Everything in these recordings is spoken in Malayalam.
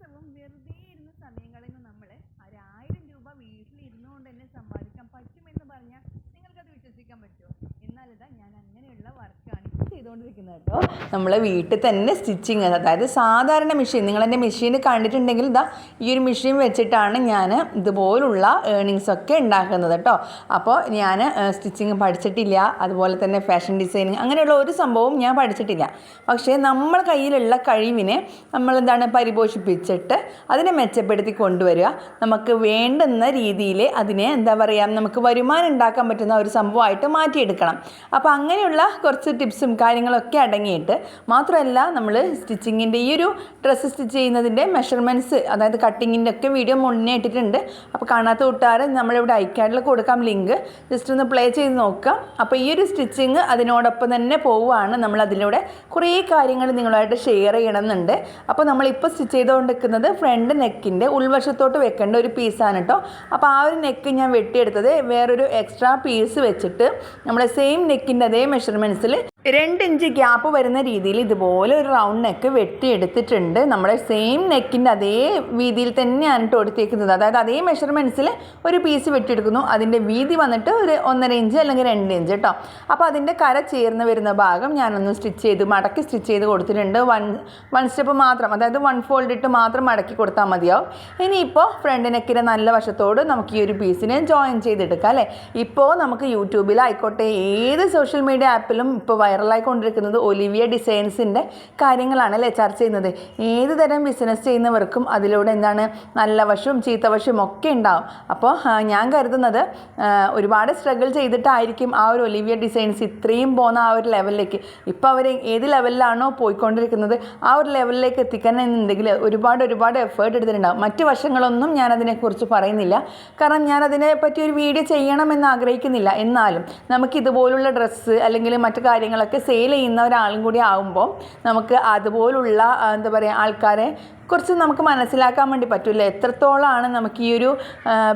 ദിവസവും വെറുതെ ഇരുന്ന സമയങ്ങളിൽ നിന്ന് നമ്മൾ ഒരായിരം രൂപ വീട്ടിലിരുന്നുകൊണ്ട് തന്നെ സമ്പാദിക്കാൻ ചെയ്തുകൊണ്ടിരിക്കുന്നത് കേട്ടോ. നമ്മൾ വീട്ടിൽ തന്നെ സ്റ്റിച്ചിങ് അതായത് സാധാരണ മെഷീൻ. നിങ്ങൾ എന്റെ മെഷീൻ കണ്ടിട്ടുണ്ടെങ്കിൽ ഇതാ ഈ ഒരു മെഷീൻ വെച്ചിട്ടാണ് ഞാൻ ഇതുപോലുള്ള ഏണിങ്സ് ഒക്കെ ഉണ്ടാക്കുന്നത് കേട്ടോ. അപ്പോൾ ഞാൻ സ്റ്റിച്ചിങ് പഠിച്ചിട്ടില്ല അതുപോലെ തന്നെ ഫാഷൻ ഡിസൈനിങ് അങ്ങനെയുള്ള ഒരു സംഭവവും ഞാൻ പഠിച്ചിട്ടില്ല. പക്ഷേ നമ്മൾ കയ്യിലുള്ള കഴിവിനെ നമ്മൾ എന്താണ് പരിപോഷിപ്പിച്ചിട്ട് അതിനെ മെച്ചപ്പെടുത്തി കൊണ്ടുവരിക. നമുക്ക് വേണ്ടുന്ന രീതിയിൽ അതിനെ എന്താ പറയുക നമുക്ക് വരുമാനം ഉണ്ടാക്കാൻ പറ്റുന്ന ഒരു സംഭവമായിട്ട് മാറ്റിയെടുക്കണം. അപ്പോൾ അങ്ങനെയുള്ള കുറച്ച് ടിപ്സും കാര്യങ്ങളൊക്കെ അടങ്ങിയിട്ട് മാത്രമല്ല നമ്മൾ സ്റ്റിച്ചിങ്ങിന്റെ ഈ ഒരു ഡ്രസ്സ് സ്റ്റിച്ച് ചെയ്യുന്നതിന്റെ മെഷർമെന്റ്സ് അതായത് കട്ടിങ്ങിന്റെ ഒക്കെ വീഡിയോ മുന്നേ ഇട്ടിട്ടുണ്ട്. അപ്പോൾ കാണാത്ത കൂട്ടുകാരെ നമ്മളിവിടെ ഐക്കാർഡിൽ കൊടുക്കാം ലിങ്ക് ജസ്റ്റ് ഒന്ന് പ്ലേ ചെയ്ത് നോക്കാം. അപ്പോൾ ഈ ഒരു സ്റ്റിച്ചിങ് അതിനോടൊപ്പം തന്നെ പോവുകയാണ്. നമ്മൾ അതിലൂടെ കുറേ കാര്യങ്ങൾ നിങ്ങളുമായിട്ട് ഷെയർ ചെയ്യണമെന്നുണ്ട്. അപ്പോൾ നമ്മളിപ്പോൾ സ്റ്റിച്ച് ചെയ്തുകൊണ്ടിരിക്കുന്നത് ഫ്രണ്ട് നെക്കിന്റെ ഉൾവശത്തോട്ട് വെക്കേണ്ട ഒരു പീസാണ് കേട്ടോ. അപ്പോൾ ആ ഒരു നെക്ക് ഞാൻ വെട്ടിയെടുത്തത് വേറൊരു എക്സ്ട്രാ പീസ് വെച്ചിട്ട് നമ്മളെ സെയിം നെക്കിന്റെ അതേ മെഷർമെന്റ്സിൽ രണ്ട് ഇഞ്ച് ഗ്യാപ്പ് വരുന്ന രീതിയിൽ ഇതുപോലെ ഒരു റൗണ്ട് നെക്ക് വെട്ടിയെടുത്തിട്ടുണ്ട്. നമ്മുടെ സെയിം നെക്കിന്റെ അതേ വീതിയിൽ തന്നെയാണ് ഇട്ട് എടുത്തേക്കുന്നത്. അതായത് അതേ മെഷർമെന്റ്സിൽ ഒരു പീസ് വെട്ടിയെടുക്കുന്നു. അതിന്റെ വീതി വന്നിട്ട് ഒരു ഒന്നര ഇഞ്ച് അല്ലെങ്കിൽ രണ്ട് ഇഞ്ച് കേട്ടോ അപ്പോൾ അതിന്റെ കര ചേർന്ന് വരുന്ന ഭാഗം ഞാനൊന്ന് സ്റ്റിച്ച് ചെയ്ത് മടക്കി സ്റ്റിച്ച് ചെയ്ത് കൊടുത്തിട്ടുണ്ട്. വൺ വൺ സ്റ്റെപ്പ് മാത്രം അതായത് വൺ ഫോൾഡ് ഇട്ട് മാത്രം മടക്കി കൊടുത്താൽ മതിയാവും. ഇനിയിപ്പോൾ ഫ്രണ്ട് നെക്കിന്റെ നല്ല വശത്തോട് നമുക്ക് ഈ ഒരു പീസിനെ ജോയിൻ ചെയ്തെടുക്കാം അല്ലേ? ഇപ്പോൾ നമുക്ക് യൂട്യൂബിലായിക്കോട്ടെ ഏത് സോഷ്യൽ മീഡിയ ആപ്പിലും ഇപ്പോൾ വൈറലായിക്കൊണ്ടിരിക്കുന്നത് ഒലിവിയ ഡിസൈൻസിന്റെ കാര്യങ്ങളാണ് അല്ലേ ചർച്ച ചെയ്യുന്നത്. ഏത് തരം ബിസിനസ് ചെയ്യുന്നവർക്കും അതിലൂടെ എന്താണ് നല്ല വശവും ചീത്ത വശവും ഒക്കെ ഉണ്ടാവും. അപ്പോൾ ഞാൻ കരുതുന്നത് ഒരുപാട് സ്ട്രഗിൾ ചെയ്തിട്ടായിരിക്കും ആ ഒരു ഒലിവിയ ഡിസൈൻസ് ഇത്രയും പോകുന്ന ആ ഒരു ലെവലിലേക്ക് ഇപ്പോൾ അവർ ഏത് ലെവലിലാണോ പോയിക്കൊണ്ടിരിക്കുന്നത് ആ ഒരു ലെവലിലേക്ക് എത്തിക്കാൻ എന്നുണ്ടെങ്കിൽ ഒരുപാട് ഒരുപാട് എഫേർട്ട് എടുത്തിട്ടുണ്ടാവും. മറ്റ് വശങ്ങളൊന്നും ഞാൻ അതിനെക്കുറിച്ച് പറയുന്നില്ല. കാരണം ഞാൻ അതിനെ പറ്റി ഒരു വീഡിയോ ചെയ്യണമെന്ന് ആഗ്രഹിക്കുന്നില്ല. എന്നാലും നമുക്ക് ഇതുപോലുള്ള ഡ്രസ്സ് അല്ലെങ്കിൽ മറ്റു കാര്യങ്ങളൊക്കെ സെയിൽ ചെയ്യുന്ന ഒരാളും കൂടി ആകുമ്പോൾ നമുക്ക് അതുപോലുള്ള എന്താ പറയുക ആൾക്കാരെ കുറച്ച് നമുക്ക് മനസ്സിലാക്കാൻ വേണ്ടി പറ്റില്ല എത്രത്തോളമാണ് നമുക്ക് ഈ ഒരു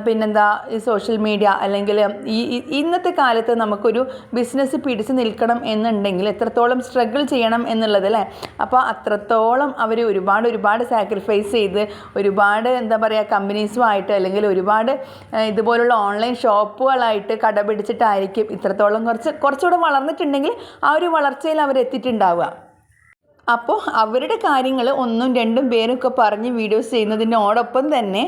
പിന്നെന്താ ഈ സോഷ്യൽ മീഡിയ അല്ലെങ്കിൽ ഈ ഇന്നത്തെ കാലത്ത് നമുക്കൊരു ബിസിനസ് പിടിച്ച് നിൽക്കണം എന്നുണ്ടെങ്കിൽ എത്രത്തോളം സ്ട്രഗിൾ ചെയ്യണം എന്നുള്ളത് അല്ലേ? അപ്പോൾ അത്രത്തോളം അവർ ഒരുപാട് ഒരുപാട് സാക്രിഫൈസ് ചെയ്ത് ഒരുപാട് എന്താ പറയുക കമ്പനീസുമായിട്ട് അല്ലെങ്കിൽ ഒരുപാട് ഇതുപോലുള്ള ഓൺലൈൻ ഷോപ്പുകളായിട്ട് കടപിടിച്ചിട്ടായിരിക്കും ഇത്രത്തോളം കുറച്ച് കുറച്ചുകൂടെ വളർന്നിട്ടുണ്ടെങ്കിൽ ആ ഒരു വളർച്ചയിൽ അവർ എത്തിയിട്ടുണ്ടാവുക അപ്പോൾ അവരുടെ കാര്യങ്ങൾ ഒന്നും രണ്ടും പേരൊക്കെ പറഞ്ഞ് വീഡിയോസ് ചെയ്യുന്നതിനോടൊപ്പം തന്നെ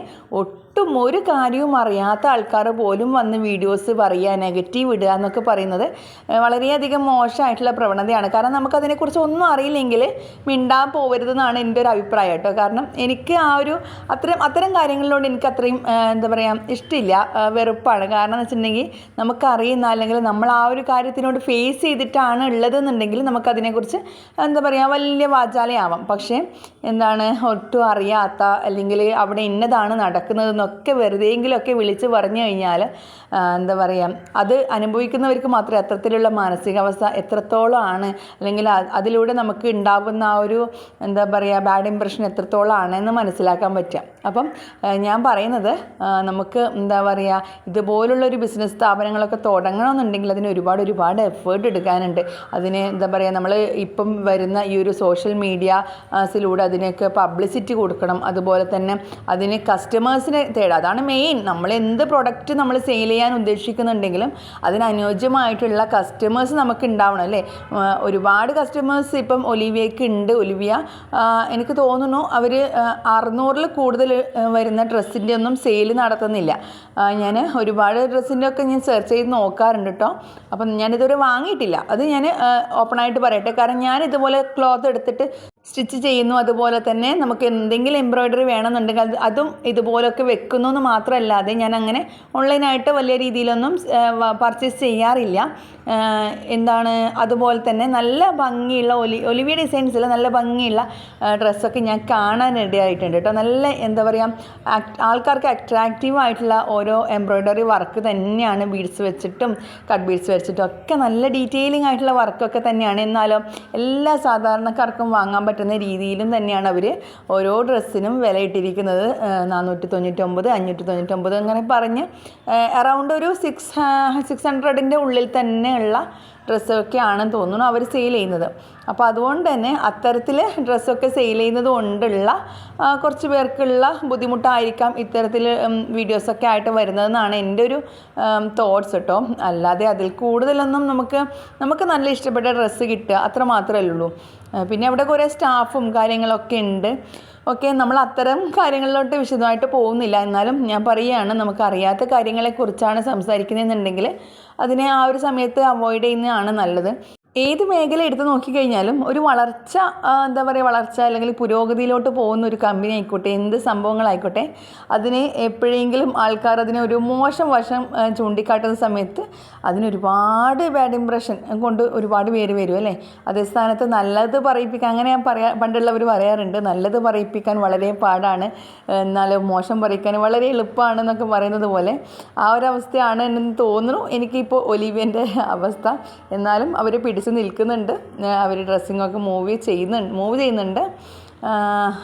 ഒട്ടും ഒരു കാര്യവും അറിയാത്ത ആൾക്കാർ പോലും വന്ന് വീഡിയോസ് പറയുക നെഗറ്റീവ് ഇടുക എന്നൊക്കെ പറയുന്നത് വളരെയധികം മോശമായിട്ടുള്ള പ്രവണതയാണ്. കാരണം നമുക്കതിനെക്കുറിച്ച് ഒന്നും അറിയില്ലെങ്കിൽ മിണ്ടാൻ പോകരുതെന്നാണ് എന്റെ ഒരു അഭിപ്രായം കേട്ടോ. കാരണം എനിക്ക് ആ ഒരു അത്തരം അത്തരം കാര്യങ്ങളിലോട് എനിക്ക് അത്രയും എന്താ പറയുക ഇഷ്ടമില്ല വെറുപ്പാണ്. കാരണം എന്ന് വെച്ചിട്ടുണ്ടെങ്കിൽ നമുക്കറിയുന്ന അല്ലെങ്കിൽ നമ്മൾ ആ ഒരു കാര്യത്തിനോട് ഫേസ് ചെയ്തിട്ടാണ് ഉള്ളതെന്നുണ്ടെങ്കിൽ നമുക്കതിനെക്കുറിച്ച് എന്താ പറയുക വലിയ വാചാലയാവാം. പക്ഷേ എന്താണ് ഒട്ടും അറിയാത്ത അല്ലെങ്കിൽ അവിടെ ഇന്നതാണ് നടക്കുന്നതെന്നൊക്കെ വെറുതെയെങ്കിലുമൊക്കെ വിളിച്ച് പറഞ്ഞു കഴിഞ്ഞാൽ എന്താ പറയുക അത് അനുഭവിക്കുന്നവർക്ക് മാത്രമേ അത്തരത്തിലുള്ള മാനസികാവസ്ഥ എത്രത്തോളം ആണ് അല്ലെങ്കിൽ അതിലൂടെ നമുക്ക് ഉണ്ടാകുന്ന ആ ഒരു എന്താ പറയുക ബാഡ് ഇമ്പ്രഷൻ എത്രത്തോളം എന്ന് മനസ്സിലാക്കാൻ പറ്റുക. അപ്പം ഞാൻ പറയുന്നത് നമുക്ക് എന്താ പറയുക ഇതുപോലുള്ള ഒരു ബിസിനസ് സ്ഥാപനങ്ങളൊക്കെ തുടങ്ങണമെന്നുണ്ടെങ്കിൽ അതിന് ഒരുപാട് ഒരുപാട് എഫേർട്ട് എടുക്കാനുണ്ട്. അതിന് എന്താ പറയുക നമ്മൾ ഇപ്പം വരുന്ന ഈ ഒരു സോഷ്യൽ മീഡിയസിലൂടെ അതിനൊക്കെ പബ്ലിസിറ്റി കൊടുക്കണം. അതുപോലെ തന്നെ അതിന് കസ്റ്റമേഴ്സിനെ തേടുക അതാണ് മെയിൻ നമ്മൾ എന്ത് പ്രൊഡക്റ്റ് നമ്മൾ സെയിൽ ചെയ്യാൻ ഉദ്ദേശിക്കുന്നുണ്ടെങ്കിലും അതിനനുയോജ്യമായിട്ടുള്ള കസ്റ്റമേഴ്സ് നമുക്ക് ഉണ്ടാവണം അല്ലേ? ഒരുപാട് കസ്റ്റമേഴ്സ് ഇപ്പം ഒലിവിയക്ക് ഉണ്ട്. ഒലിവിയ എനിക്ക് തോന്നുന്നു അവർ അറുന്നൂറിൽ കൂടുതൽ വരുന്ന ഡ്രസ്സിന്റെ ഒന്നും സെയിൽ നടത്തുന്നില്ല. ഞാൻ ഒരുപാട് ഡ്രസ്സിന്റെ ഒക്കെ ഞാൻ സെർച്ച് ചെയ്ത് നോക്കാറുണ്ട് കേട്ടോ അപ്പം ഞാനിതുവരെ വാങ്ങിയിട്ടില്ല. അത് ഞാൻ ഓപ്പണായിട്ട് പറയട്ടെ. കാരണം ഞാൻ ഇതുപോലെ ക്ലോത്ത് എടുത്തിട്ട് സ്റ്റിച്ച് ചെയ്യുന്നു. അതുപോലെ തന്നെ നമുക്ക് എന്തെങ്കിലും എംബ്രോയ്ഡറി വേണമെന്നുണ്ടെങ്കിൽ അത് അതും ഇതുപോലൊക്കെ വെക്കുന്നു എന്ന് മാത്രമല്ലാതെ ഞാൻ അങ്ങനെ ഓൺലൈനായിട്ട് വലിയ രീതിയിലൊന്നും പർച്ചേസ് ചെയ്യാറില്ല. എന്താണ് അതുപോലെ തന്നെ നല്ല ഭംഗിയുള്ള ഒലി ഒലിവിയ ഡിസൈൻസിൽ നല്ല ഭംഗിയുള്ള ഡ്രസ്സൊക്കെ ഞാൻ കാണാനിടയായിട്ടുണ്ട് കേട്ടോ. നല്ല എന്താ പറയുക ആൾക്കാർക്ക് അട്രാക്റ്റീവ് ആയിട്ടുള്ള ഓരോ എംബ്രോയ്ഡറി വർക്ക് തന്നെയാണ് ബീഡ്സ് വെച്ചിട്ടും കട്ട് ബീഡ്സ് വെച്ചിട്ടും ഒക്കെ നല്ല ഡീറ്റെയിലിംഗ് ആയിട്ടുള്ള വർക്കൊക്കെ തന്നെയാണ്. എന്നാലും എല്ലാ സാധാരണക്കാർക്കും വാങ്ങാൻ പറ്റുന്ന രീതിയിലും തന്നെയാണ് അവർ ഓരോ ഡ്രസ്സിനും വില ഇട്ടിരിക്കുന്നത് നാനൂറ്റി തൊണ്ണൂറ്റൊമ്പത് അഞ്ഞൂറ്റി തൊണ്ണൂറ്റൊമ്പത് അങ്ങനെ പറഞ്ഞ് അറൗണ്ട് ഒരു സിക്സ് സിക്സ് ഹൺഡ്രഡിന്റെ ഉള്ളിൽ തന്നെയുള്ള ഡ്രസ്സൊക്കെ ആണെന്ന് തോന്നുന്നു അവർ സെയിൽ ചെയ്യുന്നത്. അപ്പോൾ അതുകൊണ്ട് തന്നെ അത്തരത്തിൽ ഡ്രസ്സൊക്കെ സെയിൽ ചെയ്യുന്നത് കൊണ്ടുള്ള കുറച്ച് പേർക്കുള്ള ബുദ്ധിമുട്ടായിരിക്കാം ഇത്തരത്തിൽ വീഡിയോസൊക്കെ ആയിട്ട് വരുന്നതെന്നാണ് എന്റെ ഒരു തോട്ട്സ് കേട്ടോ അല്ലാതെ അതിൽ കൂടുതലൊന്നും നമുക്ക് നമുക്ക് നല്ല ഇഷ്ടപ്പെട്ട ഡ്രസ്സ് കിട്ടുക അത്ര മാത്രമേ ഉള്ളൂ. പിന്നെ അവിടെ കുറേ സ്റ്റാഫും കാര്യങ്ങളൊക്കെ ഉണ്ട്. ഓക്കെ നമ്മൾ അത്തരം കാര്യങ്ങളിലോട്ട് വിശദമായിട്ട് പോകുന്നില്ല. എന്നാലും ഞാൻ പറയുകയാണ് നമുക്ക് അറിയാത്ത കാര്യങ്ങളെക്കുറിച്ചാണ് സംസാരിക്കുന്നതെന്നുണ്ടെങ്കിൽ അതിനെ ആ ഒരു സമയത്ത് അവോയ്ഡ് ചെയ്യുന്നതാണ് നല്ലത്. ഏത് മേഖല എടുത്ത് നോക്കിക്കഴിഞ്ഞാലും ഒരു വളർച്ച എന്താ പറയുക വളർച്ച അല്ലെങ്കിൽ പുരോഗതിയിലോട്ട് പോകുന്ന ഒരു കമ്പനി ആയിക്കോട്ടെ എന്ത് സംഭവങ്ങളായിക്കോട്ടെ അതിനെ എപ്പോഴെങ്കിലും ആൾക്കാർ അതിനെ ഒരു മോശം വശം ചൂണ്ടിക്കാട്ടുന്ന സമയത്ത് അതിനൊരുപാട് ബാഡ് ഇമ്പ്രഷൻ കൊണ്ട് ഒരുപാട് പേര് വരും അല്ലേ? അതേ സ്ഥാനത്ത് നല്ലത് പറയിപ്പിക്കാൻ അങ്ങനെ ഞാൻ പറയാ പണ്ടുള്ളവർ പറയാറുണ്ട് നല്ലത് പറയിപ്പിക്കാൻ വളരെ പാടാണ് എന്നാൽ മോശം പറയിക്കാൻ വളരെ എളുപ്പമാണ് എന്നൊക്കെ പറയുന്നത് പോലെ ആ ഒരു അവസ്ഥയാണ് എന്ന് തോന്നുന്നു. എനിക്കിപ്പോൾ ഒലിവിയന്റെ അവസ്ഥ. എന്നാലും അവർ പിടിച്ചു നിൽക്കുന്നുണ്ട്. അവർ ഡ്രസ്സിങ്ങൊക്കെ മൂവ് ചെയ്യുന്നുണ്ട് മൂവ് ചെയ്യുന്നുണ്ട്.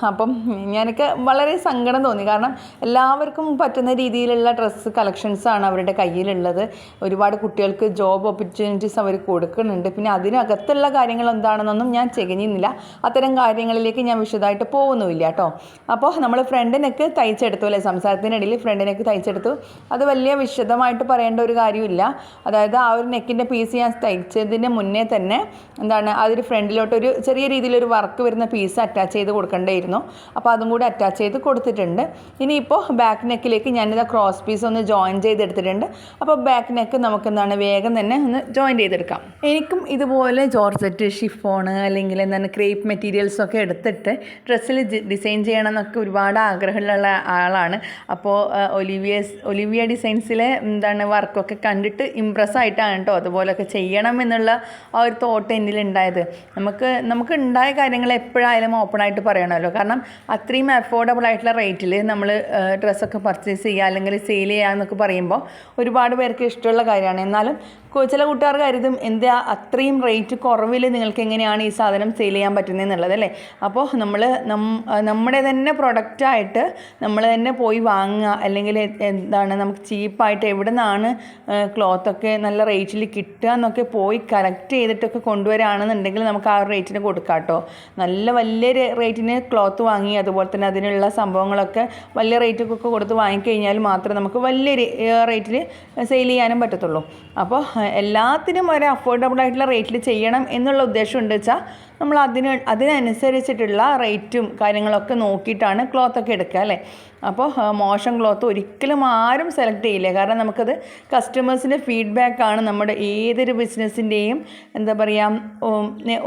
അപ്പം ഞാനൊക്കെ വളരെ സങ്കടം തോന്നി. കാരണം എല്ലാവർക്കും പറ്റുന്ന രീതിയിലുള്ള ഡ്രസ്സ് കളക്ഷൻസാണ് അവരുടെ കയ്യിലുള്ളത്. ഒരുപാട് കുട്ടികൾക്ക് ജോബ് ഓപ്പർച്യൂണിറ്റീസ് അവർ കൊടുക്കുന്നുണ്ട്. പിന്നെ അതിനകത്തുള്ള കാര്യങ്ങൾ എന്താണെന്നൊന്നും ഞാൻ ചെകഞ്ഞിരുന്നില്ല. അത്തരം കാര്യങ്ങളിലേക്ക് ഞാൻ വിശദമായിട്ട് പോകുന്നുമില്ല കേട്ടോ. അപ്പോൾ നമ്മൾ ഫ്രണ്ടിനൊക്കെ തയ്ച്ചെടുത്തു അല്ലേ? സംസാരത്തിനിടയിൽ ഫ്രണ്ടിനൊക്കെ തയ്ച്ചെടുത്തു. അത് വലിയ വിശദമായിട്ട് പറയേണ്ട ഒരു കാര്യമില്ല. അതായത് ആ ഒരു നെക്കിന്റെ പീസ് ഞാൻ തയ്ച്ചതിന് മുന്നേ തന്നെ എന്താണ് അതിൽ ഫ്രണ്ടിലോട്ട് ഒരു ചെറിയ രീതിയിലൊരു വർക്ക് വരുന്ന പീസ് അറ്റാച്ച് ചെയ്ത് കൊടുക്കേണ്ടിയിരുന്നു. അപ്പോൾ അതും കൂടി അറ്റാച്ച് ചെയ്ത് കൊടുത്തിട്ടുണ്ട്. ഇനിയിപ്പോൾ ബാക്ക് നെക്കിലേക്ക് ഞാനിത് ക്രോസ് പീസ് ഒന്ന് ജോയിൻ ചെയ്തെടുത്തിട്ടുണ്ട്. അപ്പോൾ ബാക്ക് നെക്ക് നമുക്ക് എന്താണ് വേഗം തന്നെ ഒന്ന് ജോയിൻ ചെയ്തെടുക്കാം. എനിക്കും ഇതുപോലെ ജോർജറ്റ് ഷിഫോണ് അല്ലെങ്കിൽ എന്താണ് ക്രേപ്പ് മെറ്റീരിയൽസൊക്കെ എടുത്തിട്ട് ഡ്രസ്സിൽ ഡിസൈൻ ചെയ്യണം എന്നൊക്കെ ഒരുപാട് ആഗ്രഹമുള്ള ആളാണ്. അപ്പോൾ ഒലിവിയസ് ഒലിവിയ ഡിസൈൻസിലെ എന്താണ് വർക്കൊക്കെ കണ്ടിട്ട് ഇമ്പ്രസ് ആയിട്ടാണ് കേട്ടോ അതുപോലൊക്കെ ചെയ്യണം എന്നുള്ള ആ ഒരു തോട്ട് എന്നിലുണ്ടായത്. നമുക്ക് നമുക്ക് ഉണ്ടായ കാര്യങ്ങൾ എപ്പോഴായാലും ഓപ്പണായിട്ട് പറയണമല്ലോ. കാരണം അത്രയും അഫോർഡബിൾ ആയിട്ടുള്ള റേറ്റിൽ നമ്മൾ ഡ്രസ്സൊക്കെ പർച്ചേസ് ചെയ്യുക അല്ലെങ്കിൽ സെയിൽ ചെയ്യുക എന്നൊക്കെ പറയുമ്പോൾ ഒരുപാട് പേർക്ക് ഇഷ്ടമുള്ള കാര്യമാണ്. എന്നാലും ചില കൂട്ടുകാർ കരുതും എന്താ അത്രയും റേറ്റ് കുറവിൽ നിങ്ങൾക്ക് എങ്ങനെയാണ് ഈ സാധനം സെയിൽ ചെയ്യാൻ പറ്റുന്നത് എന്നുള്ളത് അല്ലേ? അപ്പോൾ നമ്മൾ നമ്മുടെ തന്നെ പ്രൊഡക്റ്റായിട്ട് നമ്മൾ തന്നെ പോയി വാങ്ങുക. അല്ലെങ്കിൽ എന്താണ് നമുക്ക് ചീപ്പായിട്ട് എവിടെ നിന്നാണ് ക്ലോത്തൊക്കെ നല്ല റേറ്റിൽ കിട്ടുക എന്നൊക്കെ പോയി കളക്ട് ചെയ്തിട്ടൊക്കെ കൊണ്ടുവരികയാണെന്നുണ്ടെങ്കിൽ നമുക്ക് ആ റേറ്റിന് കൊടുക്കാം കേട്ടോ. നല്ല വലിയ റേറ്റിന് ക്ലോത്ത് വാങ്ങി അതുപോലെ തന്നെ അതിനുള്ള സംഭവങ്ങളൊക്കെ വലിയ റേറ്റൊക്കെ കൊടുത്ത് വാങ്ങിക്കഴിഞ്ഞാൽ മാത്രമേ നമുക്ക് വലിയ റേറ്റിൽ സെയിൽ ചെയ്യാനും പറ്റത്തുള്ളൂ. അപ്പോൾ എല്ലാത്തിനും ഒരു അഫോർഡബിൾ ആയിട്ടുള്ള റേറ്റിൽ ചെയ്യണം എന്നുള്ള ഉദ്ദേശം ഉണ്ട് വെച്ചാൽ നമ്മൾ അതിന് അതിനനുസരിച്ചിട്ടുള്ള റേറ്റും കാര്യങ്ങളൊക്കെ നോക്കിയിട്ടാണ് ക്ലോത്തൊക്കെ എടുക്കുക അല്ലേ? അപ്പോൾ ആ, മോശം ക്ലോത്ത് ഒരിക്കലും ആരും സെലക്ട് ചെയ്യില്ല. കാരണം നമുക്കത് കസ്റ്റമേഴ്സിന്റെ ഫീഡ്ബാക്കാണ് നമ്മുടെ ഏതൊരു ബിസിനസ്സിന്റെയും എന്താ പറയുക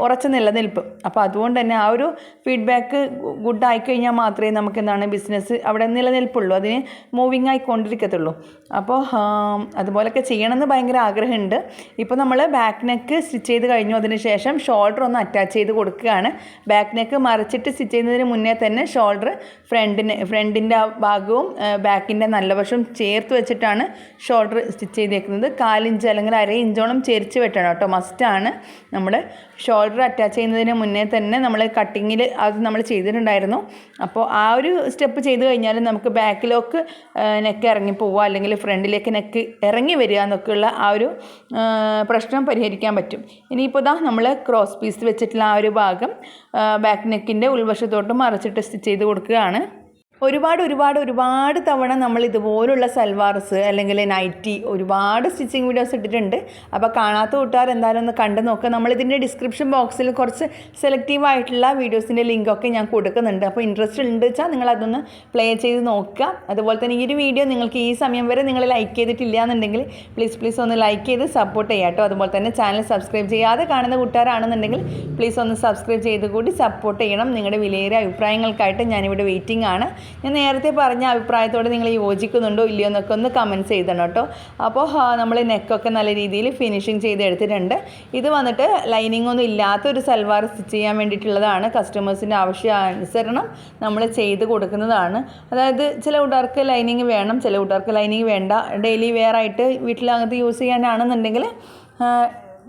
ഉറച്ച നിലനിൽപ്പ്. അപ്പോൾ അതുകൊണ്ട് തന്നെ ആ ഒരു ഫീഡ്ബാക്ക് ഗുഡ് ആയിക്കഴിഞ്ഞാൽ മാത്രമേ നമുക്ക് എന്താണ് ബിസിനസ് അവിടെ നിലനിൽപ്പുള്ളൂ. അതിന് മൂവിങ് ആയിക്കൊണ്ടിരിക്കത്തുള്ളൂ. അപ്പോൾ ആം, അതുപോലൊക്കെ ചെയ്യണമെന്ന് ഭയങ്കര ആഗ്രഹമുണ്ട്. ഇപ്പോൾ നമ്മൾ ബാക്ക് നെക്ക് സ്റ്റിച്ച് ചെയ്ത് കഴിഞ്ഞു. അതിന് ശേഷം ഷോൾഡർ ഒന്ന് അറ്റാച്ച് ചെയ്ത് കൊടുക്കുകയാണ്. ബാക്ക് നെക്ക് മറിച്ചിട്ട് സ്റ്റിച്ച് ചെയ്യുന്നതിന് മുന്നേ തന്നെ ഷോൾഡർ ഫ്രണ്ടിന് ഫ്രണ്ടിന്റെ ഭാഗവും ബാക്കിന്റെ നല്ല വശവും ചേർത്ത് വെച്ചിട്ടാണ് ഷോൾഡർ സ്റ്റിച്ച് ചെയ്തേക്കുന്നത്. കാലിഞ്ച് അല്ലെങ്കിൽ അര ഇഞ്ചോളം ചേർച്ച് വെട്ടണം കേട്ടോ. മസ്റ്റാണ് നമ്മൾ ഷോൾഡർ അറ്റാച്ച് ചെയ്യുന്നതിന് മുന്നേ തന്നെ നമ്മൾ കട്ടിങ്ങിൽ അത് നമ്മൾ ചെയ്തിട്ടുണ്ടായിരുന്നു. അപ്പോൾ ആ ഒരു സ്റ്റെപ്പ് ചെയ്ത് കഴിഞ്ഞാൽ നമുക്ക് ബാക്കിലോക്ക് നെക്ക് ഇറങ്ങി പോവുക അല്ലെങ്കിൽ ഫ്രണ്ടിലേക്ക് നെക്ക് ഇറങ്ങി വരിക എന്നൊക്കെയുള്ള ആ ഒരു പ്രശ്നം പരിഹരിക്കാൻ പറ്റും. ഇനിയിപ്പോൾ ഇതാ നമ്മൾ ക്രോസ് പീസ് വെച്ചിട്ടുള്ള ആ ഒരു ഭാഗം ബാക്ക് നെക്കിന്റെ ഉൾവശത്തോട്ട് മറച്ചിട്ട് സ്റ്റിച്ച് ചെയ്ത് കൊടുക്കുകയാണ്. ഒരുപാട് ഒരുപാട് ഒരുപാട് തവണ നമ്മൾ ഇതുപോലുള്ള സൽവാർസ് അല്ലെങ്കിൽ നൈറ്റി ഒരുപാട് സ്റ്റിച്ചിങ് വീഡിയോസ് ഇട്ടിട്ടുണ്ട്. അപ്പോൾ കാണാത്ത കൂട്ടുകാർ എന്തായാലും ഒന്ന് കണ്ടു നോക്കുക നമ്മളിതിന്റെ ഡിസ്ക്രിപ്ഷൻ ബോക്സിൽ കുറച്ച് സെലക്റ്റീവ് ആയിട്ടുള്ള വീഡിയോസിന്റെ ലിങ്കൊക്കെ ഞാൻ കൊടുക്കുന്നുണ്ട്. അപ്പോൾ ഇൻട്രസ്റ്റ് ഉണ്ട് വെച്ചാൽ നിങ്ങൾ അതൊന്ന് പ്ലേ ചെയ്ത് നോക്കുക. അതുപോലെ തന്നെ ഈ ഒരു വീഡിയോ നിങ്ങൾക്ക് ഈ സമയം വരെ നിങ്ങൾ ലൈക്ക് ചെയ്തിട്ടില്ല എന്നുണ്ടെങ്കിൽ പ്ലീസ് പ്ലീസ് ഒന്ന് ലൈക്ക് ചെയ്ത് സപ്പോർട്ട് ചെയ്യാം കേട്ടോ. അതുപോലെ തന്നെ ചാനൽ സബ്സ്ക്രൈബ് ചെയ്യാതെ കാണുന്ന കൂട്ടുകാരാണെന്നുണ്ടെങ്കിൽ പ്ലീസ് ഒന്ന് സബ്സ്ക്രൈബ് ചെയ്ത് കൂടി സപ്പോർട്ട് ചെയ്യണം. നിങ്ങളുടെ വിലയേറിയ അഭിപ്രായങ്ങൾക്കായിട്ട് ഞാനിവിടെ വെയിറ്റിംഗ് ആണ്. ഞാൻ നേരത്തെ പറഞ്ഞ അഭിപ്രായത്തോട് നിങ്ങൾ യോജിക്കുന്നുണ്ടോ ഇല്ലയോ എന്നൊക്കെ ഒന്ന് കമന്റ്സ് ചെയ്തണം കേട്ടോ. അപ്പോൾ നമ്മൾ നെക്കൊക്കെ നല്ല രീതിയിൽ ഫിനിഷിങ് ചെയ്ത് എടുത്തിട്ടുണ്ട് ഇത് വന്നിട്ട് ലൈനിങ് ഒന്നും ഇല്ലാത്ത ഒരു സൽവാർ സ്റ്റിച്ച് ചെയ്യാൻ വേണ്ടിയിട്ടുള്ളതാണ്. കസ്റ്റമേഴ്സിന്റെ ആവശ്യാനുസരണം നമ്മൾ ചെയ്ത് കൊടുക്കുന്നതാണ്. അതായത് ചില കൂട്ടർക്ക് ലൈനിങ് വേണം ചില കൂട്ടർക്ക് ലൈനിങ് വേണ്ട. ഡെയിലി വെയർ ആയിട്ട് വീട്ടിലകത്ത് യൂസ് ചെയ്യാനാണെന്നുണ്ടെങ്കിൽ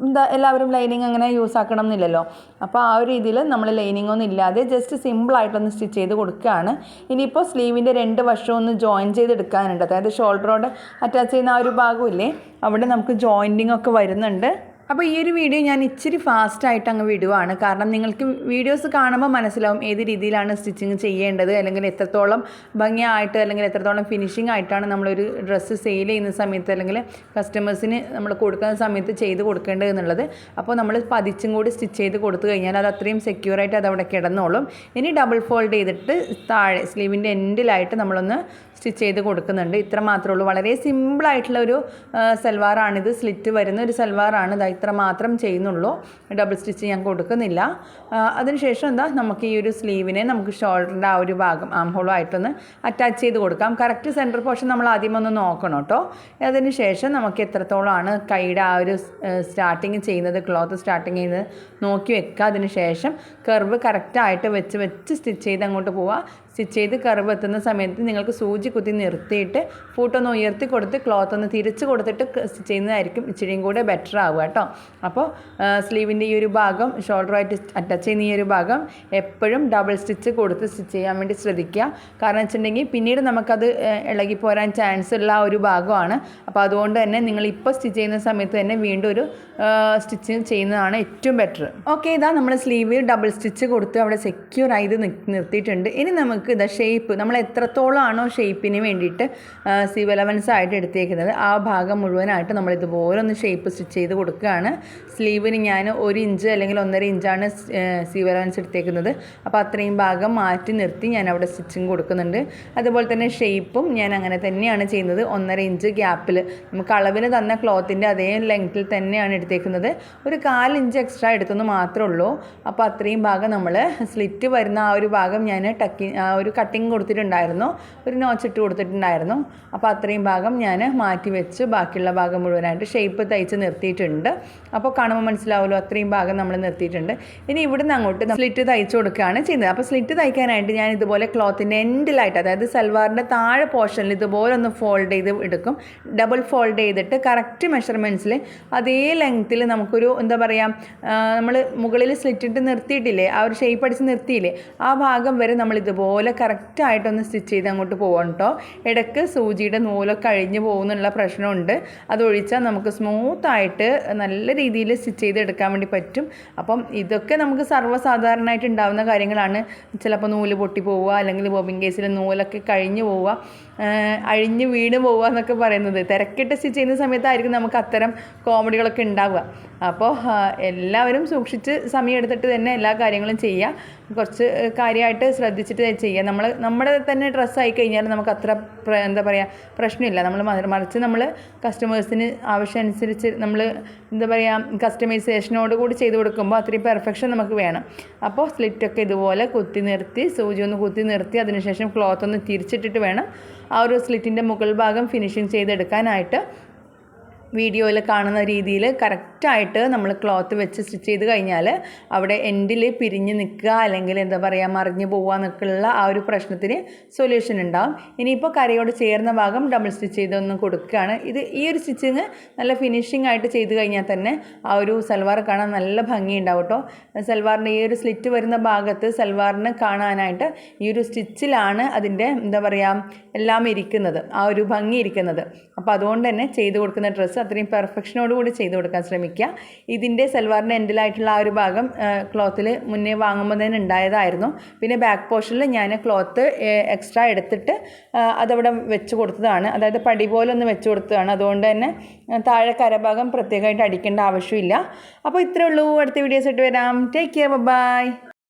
എന്താ എല്ലാവരും ലൈനിങ് അങ്ങനെ യൂസ് ആക്കണം എന്നില്ലല്ലോ അപ്പോൾ ആ ഒരു രീതിയിൽ നമ്മൾ ലൈനിങ് ഒന്നും ഇല്ലാതെ ജസ്റ്റ് സിമ്പിളായിട്ടൊന്ന് സ്റ്റിച്ച് ചെയ്ത് കൊടുക്കുകയാണ്. ഇനിയിപ്പോൾ സ്ലീവിന്റെ രണ്ട് വശവും ഒന്ന് ജോയിൻ ചെയ്തെടുക്കാനുണ്ട്. അതായത് ഷോൾഡറോട് അറ്റാച്ച് ചെയ്യുന്ന ആ ഒരു ഭാഗമില്ലേ അവിടെ നമുക്ക് ജോയിന്റിങ് ഒക്കെ വരുന്നുണ്ട്. അപ്പോൾ ഈ ഒരു വീഡിയോ ഞാൻ ഇച്ചിരി ഫാസ്റ്റായിട്ട് അങ്ങ് വിടുവാണ്. കാരണം നിങ്ങൾക്ക് വീഡിയോസ് കാണുമ്പോൾ മനസ്സിലാവും ഏത് രീതിയിലാണ് സ്റ്റിച്ചിങ് ചെയ്യേണ്ടത് അല്ലെങ്കിൽ എത്രത്തോളം ഭംഗിയായിട്ട് അല്ലെങ്കിൽ എത്രത്തോളം ഫിനിഷിംഗ് ആയിട്ടാണ് നമ്മളൊരു ഡ്രസ്സ് സെയിൽ ചെയ്യുന്ന സമയത്ത് അല്ലെങ്കിൽ കസ്റ്റമേഴ്സിന് നമ്മൾ കൊടുക്കുന്ന സമയത്ത് ചെയ്ത് കൊടുക്കേണ്ടത് എന്നുള്ളത്. അപ്പോൾ നമ്മൾ പതിച്ചും കൂടി സ്റ്റിച്ച് ചെയ്ത് കൊടുത്തു കഴിഞ്ഞാൽ അത് അത്രയും സെക്യൂറായിട്ട് അത് അവിടെ കിടന്നോളും. ഇനി ഡബിൾ ഫോൾഡ് ചെയ്തിട്ട് താഴെ സ്ലീവിന്റെ എൻഡിലായിട്ട് നമ്മളൊന്ന് സ്റ്റിച്ച് ചെയ്ത് കൊടുക്കുന്നുണ്ട്. ഇത്ര മാത്രമേ ഉള്ളൂ. വളരെ സിമ്പിളായിട്ടുള്ള ഒരു സൽവാറാണിത്. സ്ലിറ്റ് വരുന്ന ഒരു സൽവാറാണ്. ഇത് ഇത്ര മാത്രം ചെയ്യുന്നുള്ളൂ. ഡബിൾ സ്റ്റിച്ച് ഞാൻ കൊടുക്കുന്നില്ല. അതിനുശേഷം എന്താ നമുക്ക് ഈ ഒരു സ്ലീവിനെ നമുക്ക് ഷോൾഡറിന്റെ ആ ഒരു ഭാഗം ആം ഹോളും ആയിട്ടൊന്ന് അറ്റാച്ച് ചെയ്ത് കൊടുക്കാം. കറക്റ്റ് സെന്റർ പോർഷൻ നമ്മൾ ആദ്യം ഒന്ന് നോക്കണം കേട്ടോ അതിന് ശേഷം നമുക്ക് എത്രത്തോളമാണ് കൈയുടെ ആ ഒരു സ്റ്റാർട്ടിങ് ചെയ്യുന്നത് ക്ലോത്ത് സ്റ്റാർട്ടിങ് ചെയ്യുന്നത് നോക്കി വെക്കുക. അതിന് ശേഷം കർവ് കറക്റ്റായിട്ട് വെച്ച് വെച്ച് സ്റ്റിച്ച് ചെയ്ത് അങ്ങോട്ട് പോവുക. സ്റ്റിച്ച് ചെയ്ത് കർവ് എത്തുന്ന സമയത്ത് നിങ്ങൾക്ക് സൂചി കുത്തി നിർത്തിയിട്ട് ഫൂട്ടൊന്ന് ഉയർത്തി കൊടുത്ത് ക്ലോത്ത് ഒന്ന് തിരിച്ച് കൊടുത്തിട്ട് സ്റ്റിച്ച് ചെയ്യുന്നതായിരിക്കും ഇച്ചിരിയും കൂടെ ബെറ്റർ ആവുക കേട്ടോ. അപ്പോൾ സ്ലീവിന്റെ ഈ ഒരു ഭാഗം ഷോൾഡറുമായിട്ട് അറ്റാച്ച് ചെയ്യുന്ന ഈ ഒരു ഭാഗം എപ്പോഴും ഡബിൾ സ്റ്റിച്ച് കൊടുത്ത് സ്റ്റിച്ച് ചെയ്യാൻ വേണ്ടി ശ്രദ്ധിക്കുക. കാരണം വെച്ചിട്ടുണ്ടെങ്കിൽ പിന്നീട് നമുക്കത് ഇളകി പോരാൻ ചാൻസ് ഉള്ള ഒരു ഭാഗമാണ്. അപ്പോൾ അതുകൊണ്ട് തന്നെ നിങ്ങൾ ഇപ്പോൾ സ്റ്റിച്ച് ചെയ്യുന്ന സമയത്ത് തന്നെ വീണ്ടും ഒരു സ്റ്റിച്ച് ചെയ്യുന്നതാണ് ഏറ്റവും ബെറ്റർ ഓക്കെ ഇതാ നമ്മൾ സ്ലീവ് ഡബിൾ സ്റ്റിച്ച് കൊടുത്ത് അവിടെ സെക്യൂർ ആയി നിർത്തിയിട്ടുണ്ട്. ഇനി നമുക്ക് ഇതാ ഷേപ്പ് നമ്മൾ എത്രത്തോളം ആണോ ഷേപ്പിന് വേണ്ടിയിട്ട് സീവ് അലവൻസ് ആയിട്ട് എടുത്തേക്കുന്നത് ആ ഭാഗം മുഴുവനായിട്ട് നമ്മൾ ഇതുപോലെ ഒന്ന് ഷേപ്പ് സ്റ്റിച്ച് ചെയ്ത് കൊടുക്കുകയാണ്. സ്ലീവിന് ഞാൻ ഒരു ഇഞ്ച് അല്ലെങ്കിൽ ഒന്നര ഇഞ്ചാണ് സീവ് അലവൻസ് എടുത്തേക്കുന്നത്. അപ്പോൾ അത്രയും ഭാഗം മാറ്റി നിർത്തി ഞാൻ അവിടെ സ്റ്റിച്ചിങ് കൊടുക്കുന്നുണ്ട്. അതുപോലെ തന്നെ ഷേപ്പും ഞാൻ അങ്ങനെ തന്നെയാണ് ചെയ്യുന്നത്. ഒന്നര ഇഞ്ച് ഗ്യാപ്പിൽ നമുക്ക് അളവിന് തന്ന ക്ലോത്തിന്റെ അതേ ലെങ്ത്തിൽ തന്നെയാണ് എടുത്തേക്കുന്നത്. ഒരു കാലിഞ്ച് എക്സ്ട്രാ എടുത്തെന്ന് മാത്രമേ ഉള്ളൂ. അപ്പോൾ അത്രയും ഭാഗം നമ്മൾ സ്ലിറ്റ് വരുന്ന ആ ഒരു ഭാഗം ഞാൻ ടക്കി ആ ഒരു കട്ടിങ് കൊടുത്തിട്ടുണ്ടായിരുന്നു. ഒരു നോച്ചിട്ട് കൊടുത്തിട്ടുണ്ടായിരുന്നു. അപ്പോൾ അത്രയും ഭാഗം ഞാൻ മാറ്റി വെച്ച് ബാക്കിയുള്ള ഭാഗം മുഴുവനായിട്ട് ഷേപ്പ് തയ്ച്ച് നിർത്തിയിട്ടുണ്ട്. അപ്പോൾ കാണുമ്പോൾ മനസ്സിലാവുമല്ലോ അത്രയും ഭാഗം നമ്മൾ നിർത്തിയിട്ടുണ്ട്. ഇനി ഇവിടുന്ന് അങ്ങോട്ട് സ്ലിറ്റ് തയ്ച്ചു കൊടുക്കുകയാണ് ചെയ്യുന്നത്. അപ്പോൾ സ്ലിറ്റ് തയ്ക്കാനായിട്ട് ഞാൻ ഇതുപോലെ ക്ലോത്തിന്റെ എൻഡിലായിട്ട് അതായത് സൽവാറിന്റെ താഴെ പോർഷനിൽ ഇതുപോലെ ഒന്ന് ഫോൾഡ് ചെയ്ത് എടുക്കും. ഡബിൾ ഫോൾഡ് ചെയ്തിട്ട് കറക്റ്റ് മെഷർമെന്റ്സിൽ അതേ ലെങ്ത്തിൽ നമുക്കൊരു എന്താ പറയുക നമ്മൾ മുകളിൽ സ്ലിറ്റിട്ട് നിർത്തിയിട്ടില്ലേ ആ ഒരു ഷേപ്പ് അടിച്ച് നിർത്തിയില്ലേ ആ ഭാഗം വരെ നമ്മൾ ഇതുപോലെ കറക്റ്റായിട്ടൊന്ന് സ്റ്റിച്ച് ചെയ്ത് അങ്ങോട്ട് പോകണം കേട്ടോ ഇടയ്ക്ക് സൂചിയുടെ നൂലൊക്കെ അഴിഞ്ഞു പോകുന്നുള്ള പ്രശ്നമുണ്ട്. അതൊഴിച്ചാൽ നമുക്ക് സ്മൂത്തായിട്ട് നല്ല രീതിയിൽ സ്റ്റിച്ച് ചെയ്ത് എടുക്കാൻ വേണ്ടി പറ്റും. അപ്പം ഇതൊക്കെ നമുക്ക് സർവസാധാരണമായിട്ട് ഉണ്ടാകുന്ന കാര്യങ്ങളാണ്. ചിലപ്പോൾ നൂൽ പൊട്ടി പോവുക അല്ലെങ്കിൽ ബോബിൻ കേസിൽ നൂലൊക്കെ കഴിഞ്ഞു പോവുക. അഴിഞ്ഞ് വീണ് പോവുക എന്നൊക്കെ പറയുന്നത്. തിരക്കിട്ട് സ്റ്റിച്ച് ചെയ്യുന്ന സമയത്തായിരിക്കും നമുക്ക് അത്തരം കോമഡികളൊക്കെ ഉണ്ടാവുക. അപ്പോൾ എല്ലാവരും സൂക്ഷിച്ച് സമയം എടുത്തിട്ട് തന്നെ എല്ലാ കാര്യങ്ങളും ചെയ്യുക. കുറച്ച് കാര്യമായിട്ട് ശ്രദ്ധിച്ചിട്ട് ചെയ്യുക. നമ്മൾ നമ്മുടെ തന്നെ ഡ്രസ്സായി കഴിഞ്ഞാൽ നമുക്ക് അത്ര എന്താ പറയുക പ്രശ്നമില്ല. നമ്മൾ മറിച്ച് നമ്മൾ കസ്റ്റമേഴ്സിന് ആവശ്യം അനുസരിച്ച് നമ്മൾ എന്താ പറയുക കസ്റ്റമൈസേഷനോട് കൂടി ചെയ്ത് കൊടുക്കുമ്പോൾ അത്രയും പെർഫെക്ഷൻ നമുക്ക് വേണം. അപ്പോൾ സ്ലിറ്റൊക്കെ ഇതുപോലെ കുത്തി നിർത്തി സൂചി ഒന്ന് കുത്തി നിർത്തി അതിനുശേഷം ക്ലോത്ത് ഒന്ന് തിരിച്ചിട്ടിട്ട് വേണം ആ ഒരു സ്ലിറ്റിന്റെ മുകൾ ഭാഗം ഫിനിഷിങ് ചെയ്തെടുക്കാനായിട്ട് വീഡിയോയിൽ കാണുന്ന രീതിയിൽ കറക്റ്റായിട്ട് നമ്മൾ ക്ലോത്ത് വെച്ച് സ്റ്റിച്ച് ചെയ്ത് കഴിഞ്ഞാൽ അവിടെ എൻഡിൽ പിരിഞ്ഞ് നിൽക്കുക അല്ലെങ്കിൽ എന്താ പറയുക മറിഞ്ഞ് പോവുക എന്നൊക്കെയുള്ള ആ ഒരു പ്രശ്നത്തിന് സൊല്യൂഷൻ ഉണ്ടാവും. ഇനിയിപ്പോൾ കരയോട് ചേർന്ന ഭാഗം ഡബിൾ സ്റ്റിച്ച് ചെയ്തൊന്ന് കൊടുക്കുകയാണ്. ഇത് ഈ ഒരു സ്റ്റിച്ചിങ് നല്ല ഫിനിഷിംഗ് ആയിട്ട് ചെയ്ത് കഴിഞ്ഞാൽ തന്നെ ആ ഒരു സൽവാർ കാണാൻ നല്ല ഭംഗി ഉണ്ടാവും കേട്ടോ. സൽവാറിന്റെ ഈ ഒരു സ്ലിറ്റ് വരുന്ന ഭാഗത്ത് സൽവാറിന് കാണാനായിട്ട് ഈ ഒരു സ്റ്റിച്ചിലാണ് അതിന്റെ എന്താ പറയുക എല്ലാം ഇരിക്കുന്നത് ആ ഒരു ഭംഗി ഇരിക്കുന്നത്. അപ്പോൾ അതുകൊണ്ട് തന്നെ ചെയ്ത് കൊടുക്കുന്ന ഡ്രസ്സ് അത്രയും പെർഫെക്ഷനോടുകൂടി ചെയ്ത് കൊടുക്കാൻ ശ്രമിക്കുക. ഇതിന്റെ സൽവാറിന്റെ എൻഡിലായിട്ടുള്ള ആ ഒരു ഭാഗം ക്ലോത്തിൽ മുന്നേ വാങ്ങുമ്പോൾ തന്നെ ഉണ്ടായതായിരുന്നു. പിന്നെ ബാക്ക് പോർഷനിൽ ഞാൻ ക്ലോത്ത് എക്സ്ട്രാ എടുത്തിട്ട് അതവിടെ വെച്ച് കൊടുത്തതാണ്. അതായത് പടി പോലെ ഒന്ന് വെച്ച് കൊടുത്തതാണ്. അതുകൊണ്ട് തന്നെ താഴെ കരഭാഗം പ്രത്യേകമായിട്ട് അടിക്കേണ്ട ആവശ്യമില്ല. അപ്പോൾ ഇത്രയേ ഉള്ളൂ. അടുത്ത വീഡിയോസ് ഇട്ട് വരാം. Take care bye